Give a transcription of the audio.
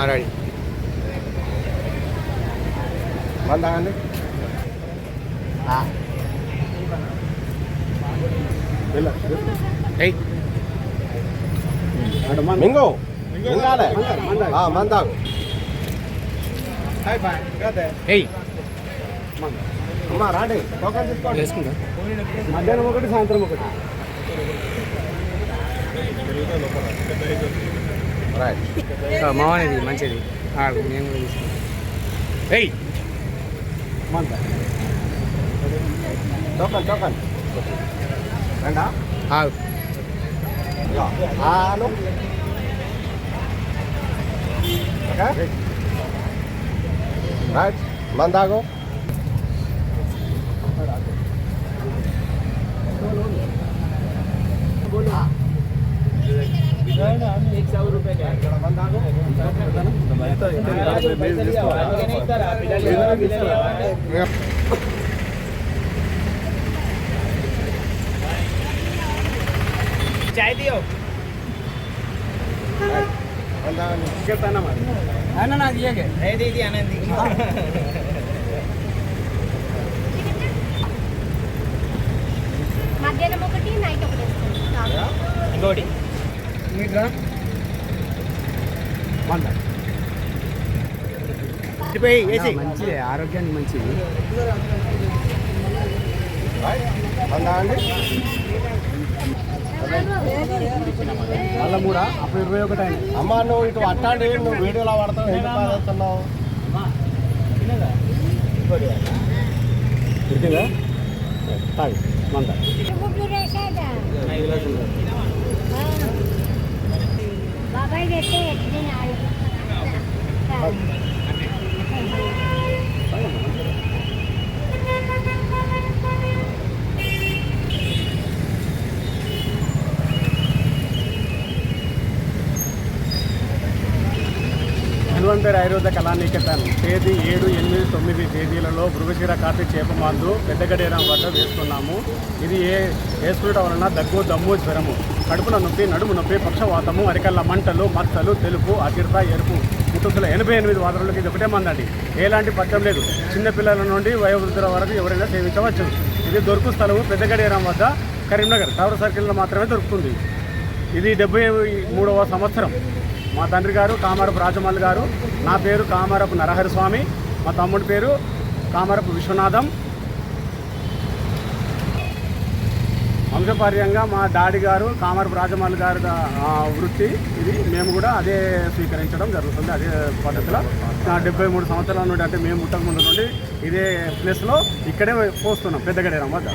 Okay ready మంది తాగండి ఎయ్ మింగు. మింగాలే. మంది తాగు ఎయ్ అమ్మా రాండి టోకన్ తీసుకోండి. వేసుకుంటా మధ్యాహ్నం ఒకటి సాయంత్రం ఒకటి. రైట్ మామనేది మంచిది ఆగు, నేను కూడా తీసుకుంటా ఎయ్ మంద టోకన్ టోకన్ రండా ఆగు ఆను ఓకే రైట్ మందాగు చాయ్ దియో అన్న నా దియగే ఏది ఇది అనంది మధ్యాహ్నం ఒకటి నైట్ ఒకటి ఇంకోటి మంచిది ఆరోగ్యానికి మంచిది. మళ్ళా మూడా అప్పుడు ఇరవై ఒకటి అయింది. అమ్మ నువ్వు ఇటు అట్టాండి నువ్వు వీడియోలో పడతావు ఎందుకు పాడుతున్నావు దొరికిందా తాగు మంద. బాబాయ్ Bye. ఎట్లా ధన్వంతరి ఆయుర్వేద కళానికేతన్ తేదీ ఏడు ఎనిమిది తొమ్మిది తేదీలలో భృగశిర కార్తీ చేప మందు పెద్దగడేరం వద్ద వేస్తున్నాము. ఇది ఏ వేసుకోవడం వలన దగ్గు దమ్ము జ్వరము. కడుపున నొప్పి నడుము నొప్పి పక్షవాతము అరికల్ల మంటలు మచ్చలు తెలుపు అగిర్త ఎరుపు. ముట్టుకుల ఎనభై ఎనిమిది వాదనలకు ఇది ఒకటే మందండి. ఎలాంటి పథ్యం లేదు. చిన్నపిల్లల నుండి వయోవృద్ధుల వరకు ఎవరైనా సేవించవచ్చు. ఇది దొరుకు స్థలము పెద్దగడేరం వద్ద కరీంనగర్. టవర్ సర్కిల్లో మాత్రమే దొరుకుతుంది. ఇది డెబ్బై మూడవ సంవత్సరం. మా తండ్రి గారు కామరపు రాజమల్లి గారు. నా పేరు కామారపు నరహరి స్వామి మా తమ్ముడి పేరు కామారపు విశ్వనాథం. వంశపార్యంగా మా డాడీ గారు కామరపు రాజమల్లి గారి వృత్తి ఇది. మేము కూడా అదే స్వీకరించడం జరుగుతుంది అదే పద్ధతిలో. డెబ్బై మూడు సంవత్సరాల నుండి అంటే మేము ముట్టక ముందు నుండి ఇదే ప్లేస్లో ఇక్కడే పోస్తున్నాం. పెద్దగడేరం వద్ద.